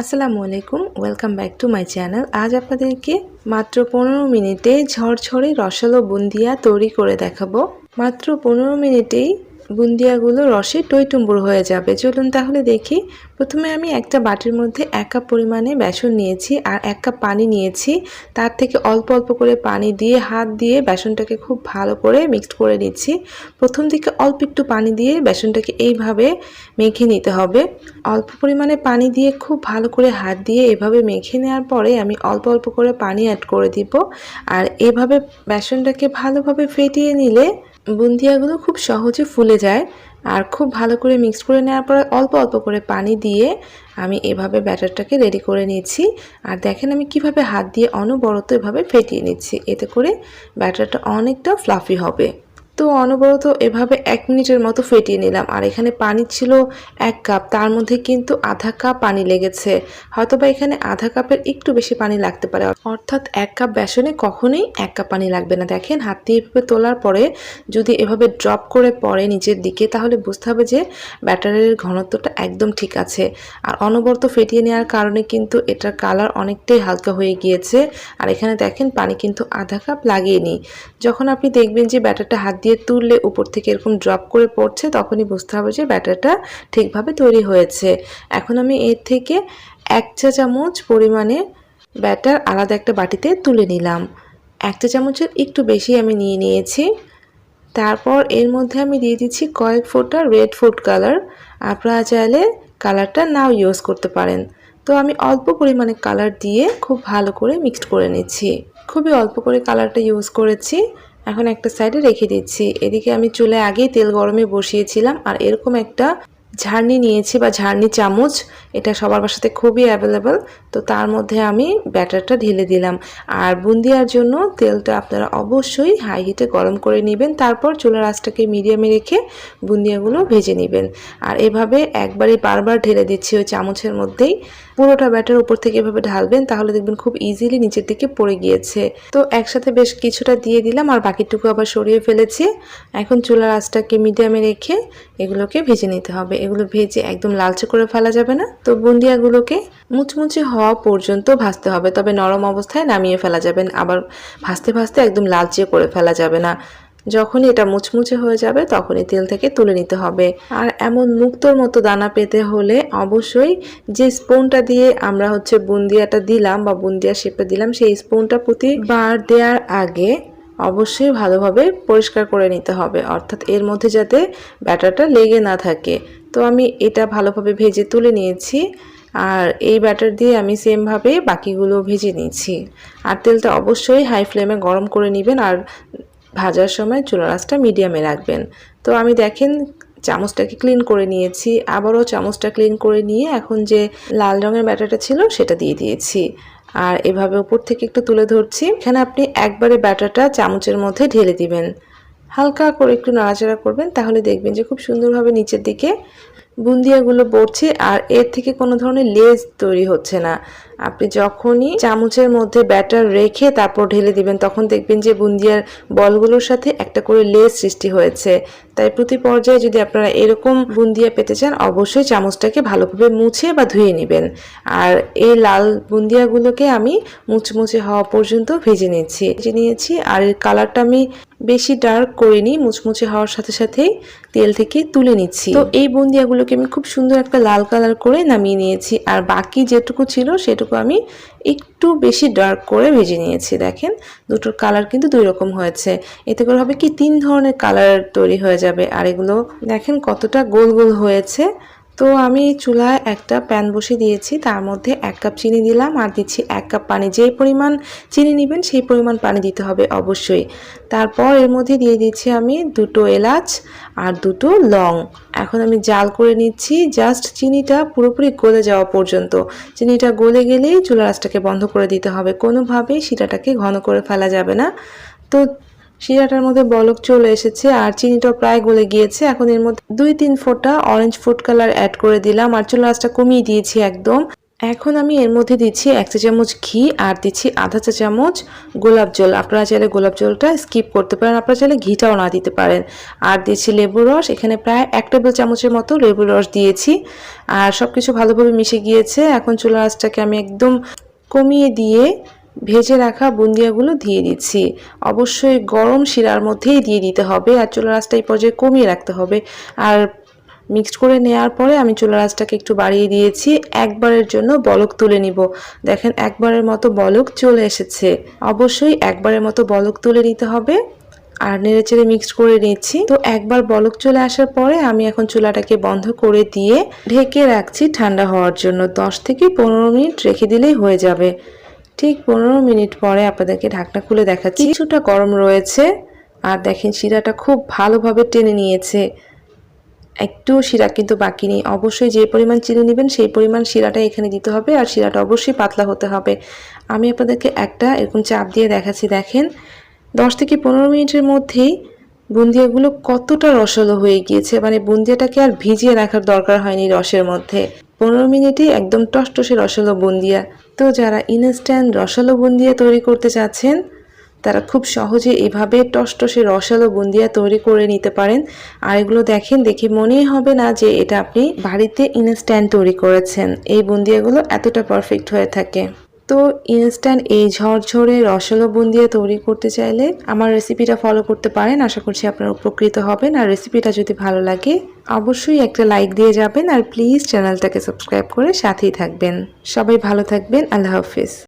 আসসালামু আলাইকুম, welcome back to my channel. আজ আপনাদেরকে মাত্র পনেরো মিনিটে ঝরঝরে রসালো বুন্দিয়া তৈরি করে দেখাবো। মাত্র পনেরো মিনিটেই বুন্দিয়াগুলো রসে টইটুম্বুর হয়ে যাবে। চলুন তাহলে দেখি। প্রথমে আমি একটা বাটির মধ্যে এক কাপ পরিমাণে বেসন নিয়েছি আর এক কাপ পানি নিয়েছি। তার থেকে অল্প অল্প করে পানি দিয়ে, হাত দিয়ে বেসনটাকে খুব ভালো করে মিক্সড করে নিচ্ছি। প্রথম দিকে অল্প একটু পানি দিয়ে বেসনটাকে এইভাবে মেখে নিতে হবে। অল্প পরিমাণে পানি দিয়ে খুব ভালো করে হাত দিয়ে এভাবে মেখে নেওয়ার পরে আমি অল্প অল্প করে পানি অ্যাড করে দিব। আর এভাবে বেসনটাকে ভালোভাবে ফেটিয়ে নিলে বুন্দিয়াগুলো খুব সহজে ফুলে যায় আর খুব ভালো করে মিক্স করে নেওয়ার পরে অল্প অল্প করে পানি দিয়ে আমি এভাবে ব্যাটারটাকে রেডি করে নিয়েছি। আর দেখেন আমি কীভাবে হাত দিয়ে অনবরত এভাবে ফেটিয়ে নিচ্ছি। এতে করে ব্যাটারটা অনেকটা ফ্লাফি হবে। তো অনবরত এভাবে এক মিনিটের মতো ফেটিয়ে নিলাম। আর এখানে পানি ছিল এক কাপ, তার মধ্যে কিন্তু আধা কাপ পানি লেগেছে। হয়তোবা এখানে আধা কাপের একটু বেশি পানি লাগতে পারে। অর্থাৎ এক কাপ বেসনে কখনোই এক কাপ পানি লাগবে না। দেখেন, হাত দিয়ে এভাবে তোলার পরে যদি এভাবে ড্রপ করে পড়ে নিচের দিকে, তাহলে বুঝতে হবে যে ব্যাটারের ঘনত্বটা একদম ঠিক আছে। আর অনবরত ফেটিয়ে নেওয়ার কারণে কিন্তু এটার কালার অনেকটাই হালকা হয়ে গিয়েছে। আর এখানে দেখেন, পানি কিন্তু আধা কাপ লাগিয়ে নিই। যখন আপনি দেখবেন যে ব্যাটারটা হাত দিয়ে তুললে উপর থেকে এরকম ড্রপ করে পড়ছে, তখনই বুঝতে হবে যে ব্যাটারটা ঠিকভাবে তৈরি হয়েছে। এখন আমি এর থেকে এক চা চামচ পরিমাণে ব্যাটার আলাদা একটা বাটিতে তুলে নিলাম। এক চা চামচের একটু বেশি আমি নিয়ে নিয়েছি। তারপর এর মধ্যে আমি দিয়ে দিচ্ছি কয়েক ফোঁটা রেড ফুড কালার আপনারা চাইলে কালারটা নাও ইউজ করতে পারেন। তো আমি অল্প পরিমাণে কালার দিয়ে খুব ভালো করে মিক্সড করে নিচ্ছি। খুবই অল্প করে কালারটা ইউজ করেছি। এখন একটা সাইডে রেখে দিচ্ছি। এদিকে আমি চুলে আগেই তেল গরমে বসিয়েছিলাম আর এরকম একটা ঝাড়নি নিয়েছি বা ঝাড়নি চামচ, এটা সবার বাসাতে খুবই অ্যাভেলেবেল তো তার মধ্যে আমি ব্যাটারটা ঢেলে দিলাম। আর বুন্দিয়ার জন্য তেলটা আপনারা অবশ্যই হাই হিটে গরম করে নেবেন, তারপর চুলার আঁচটাকে মিডিয়ামে রেখে বুন্দিয়াগুলো ভেজে নেবেন। আর এভাবে একবারে বারবার ঢেলে দিচ্ছি ওই চামচের মধ্যেই। পুরোটা ব্যাটার উপর থেকে এভাবে ঢালবেন, তাহলে দেখবেন খুব ইজিলি নিচের দিকে পড়ে গিয়েছে। তো একসাথে বেশ কিছুটা দিয়ে দিলাম, আর বাকিটুকু আবার সরিয়ে ফেলেছি। এখন চুলার আঁচটাকে মিডিয়ামে রেখে এগুলোকে ভেজে নিতে হবে। এগুলো ভেজে একদম লালচে করে ফেলা যাবে না। তো বুন্দিয়াগুলোকে মুচমুচে হওয়া পর্যন্ত ভাজতে হবে। তবে নরম অবস্থায় নামিয়ে ফেলা যাবে না। আবার ভাজতে ভাজতে একদম লালচে করে ফেলা যাবে না। যখনই এটা মুচমুচে হয়ে যাবে, তখনই তেল থেকে তুলে নিতে হবে। আর এমন মুক্তোর মতো দানা পেতে হলে অবশ্যই যে স্পুনটা দিয়ে আমরা হচ্ছে বুন্দিয়াটা দিলাম বা বুন্দিয়া শেপটা দিলাম, সেই স্পুনটা প্রতিবার দেওয়ার আগে অবশ্যই ভালোভাবে পরিষ্কার করে নিতে হবে। অর্থাৎ এর মধ্যে যাতে ব্যাটারটা লেগে না থাকে। তো আমি এটা ভালোভাবে ভেজে তুলে নিয়েছি আর এই ব্যাটার দিয়ে আমি সেমভাবে বাকিগুলো ভেজে নিয়েছি। আর তেলটা অবশ্যই হাই ফ্লেমে গরম করে নেবেন আর ভাজার সময় চুলা রাসটা মিডিয়ামে রাখবেন। তো আমি দেখেন চামচটাকে ক্লিন করে নিয়েছি, আবারও চামচটা ক্লিন করে নিয়ে এখন যে লাল রঙের ব্যাটারটা ছিল সেটা দিয়ে দিয়েছি। আর এভাবে উপর থেকে একটু তুলে ধরছি। এখানে আপনি একবারে ব্যাটারটা চামচের মধ্যে ঢেলে দিবেন। হালকা করে একটু নাড়াচাড়া করবেন, তাহলে দেখবেন যে খুব সুন্দরভাবে নিচের দিকে বুন্দিয়াগুলো পড়ছে আর এর থেকে কোনো ধরনের লেজ তৈরি হচ্ছে না। আপনি যখনই চামচের মধ্যে ব্যাটার রেখে তারপর ঢেলে দিবেন, তখন দেখবেন যে বুন্দিয়ার বলগুলোর সাথে একটা করে লেজ সৃষ্টি হয়েছে। তাই প্রতি পর্যায়ে যদি আপনারা এরকম বুন্দিয়া পেতে চান, অবশ্যই চামচটাকে ভালোভাবে মুছে বা ধুয়ে নেবেন। আর এই লাল বুন্দিয়াগুলোকে আমি মুচমুচে হওয়া পর্যন্ত ভেজে নিয়েছি। ভেজে নিয়েছি, আর এর কালারটা আমি বেশি ডার্ক করিনি মুচমুচে হওয়ার সাথে সাথেই তেল থেকে তুলে নিচ্ছি। তো এই বুন্দিয়াগুলোকে আমি খুব সুন্দর একটা লাল কালার করে নামিয়ে নিয়েছি, আর বাকি যেটুকু ছিল সেটুকু আমি একটু বেশি ডার্ক করে ভেজে নিয়েছি, দেখেন। দুটোর কালার কিন্তু দুই রকম হয়েছে। এতে করে হবে কি, তিন ধরনের কালার তৈরি হয়ে যাবে। আর এগুলো, দেখেন কতটা গোল গোল হয়েছে। তো আমি চুলায় একটা প্যান বসে দিয়েছি, তার মধ্যে এক কাপ চিনি দিলাম আর দিচ্ছি এক কাপ পানি। যে পরিমাণ চিনি নেবেন সেই পরিমাণ পানি দিতে হবে অবশ্যই। তারপর এর মধ্যে দিয়ে দিচ্ছি আমি দুটো এলাচ আর দুটো লং। এখন আমি জাল করে নিচ্ছি, জাস্ট চিনিটা পুরোপুরি গলে যাওয়া পর্যন্ত। চিনিটা গলে গেলেই চুলা রাসটাকে বন্ধ করে দিতে হবে। কোনোভাবেই শিরাটাকে ঘন করে ফেলা যাবে না। তো শিরাটার মধ্যে বলক চলে এসেছে আর চিনিটা প্রায় গলে গিয়েছে। এখন এর মধ্যে দুই তিন ফোঁটা অরেঞ্জ ফুড কালার অ্যাড করে দিলাম আর চুলা আঁচটা কমিয়ে দিয়েছি একদম। এখন আমি এর মধ্যে দিচ্ছি এক চা চামচ ঘি আর দিচ্ছি আধা চা চামচ গোলাপ জল। আপনারা চাইলে গোলাপ জলটা স্কিপ করতে পারেন, আপনারা চাইলে ঘিটাও না দিতে পারেন। আর দিচ্ছি লেবুর রস, এখানে প্রায় এক টেবিল চামচের মতো লেবুর রস দিয়েছি। আর সব কিছু ভালোভাবে মিশে গিয়েছে। এখন চুলা আঁচটাকে আমি একদম কমিয়ে দিয়ে ভেজে রাখা বুন্দিয়াগুলো দিয়ে দিচ্ছি। অবশ্যই গরম শিরার মধ্যেই দিয়ে দিতে হবে আর চুলা আঁচটা এই পর্যায়ে কমিয়ে রাখতে হবে। আর মিক্সড করে নেওয়ার পরে আমি চুলা আঁচটাকে একটু বাড়িয়ে দিয়েছি। একবারের জন্য বলক তুলে নিব। দেখেন একবারের মতো বলক চলে এসেছে। অবশ্যই একবারের মতো বলক তুলে নিতে হবে। আর নেড়ে চেড়ে মিক্সড করে নিচ্ছি। তো একবার বলক চলে আসার পরে আমি এখন চুলাটাকে বন্ধ করে দিয়ে ঢেকে রাখছি ঠান্ডা হওয়ার জন্য। দশ থেকে পনেরো মিনিট রেখে দিলেই হয়ে যাবে। ঠিক পনেরো মিনিট পরে আপনাদেরকে ঢাকনা খুলে দেখাচ্ছি। কিছুটা গরম রয়েছে। আর দেখেন, শিরাটা খুব ভালোভাবে টেনে নিয়েছে। একটু শিরা কিন্তু বাকি নেই। অবশ্যই যে পরিমাণ চিনি নেবেন, সেই পরিমাণ শিরাটা এখানে দিতে হবে। আর শিরাটা অবশ্যই পাতলা হতে হবে। আমি আপনাদেরকে একটা এরকম চাপ দিয়ে দেখাচ্ছি। দেখেন, দশ থেকে পনেরো মিনিটের মধ্যেই বুন্দিয়াগুলো কতটা রসালো হয়ে গিয়েছে। মানে বুন্দিয়াটাকে আর ভিজিয়ে রাখার দরকার হয়নি রসের মধ্যে। পনেরো মিনিটেই একদম টসটসে রসালো বুন্দিয়া। তো যারা ইনস্ট্যান্ট রসালো বুন্দিয়া তৈরি করতে চাচ্ছেন, তারা খুব সহজে এভাবে টসটসে রসালো বুন্দিয়া তৈরি করে নিতে পারেন। আর এগুলো দেখেন, দেখে মনেই হবে না যে এটা আপনি বাড়িতে ইনস্ট্যান্ট তৈরি করেছেন। এই বুন্দিয়াগুলো এতটা পারফেক্ট হয়ে থাকে। তো ইনস্ট্যান্ট এই ঝরঝরে রসালো বুন্দিয়া তৈরি করতে চাইলে আমার রেসিপিটা ফলো করতে পারেন। আশা করছি আপনারা উপকৃত হবেন। আর রেসিপিটা যদি ভালো লাগে, অবশ্যই একটা লাইক দিয়ে যাবেন। আর প্লিজ চ্যানেলটাকে সাবস্ক্রাইব করে সাথেই থাকবেন। সবাই ভালো থাকবেন। আল্লাহ হাফিজ।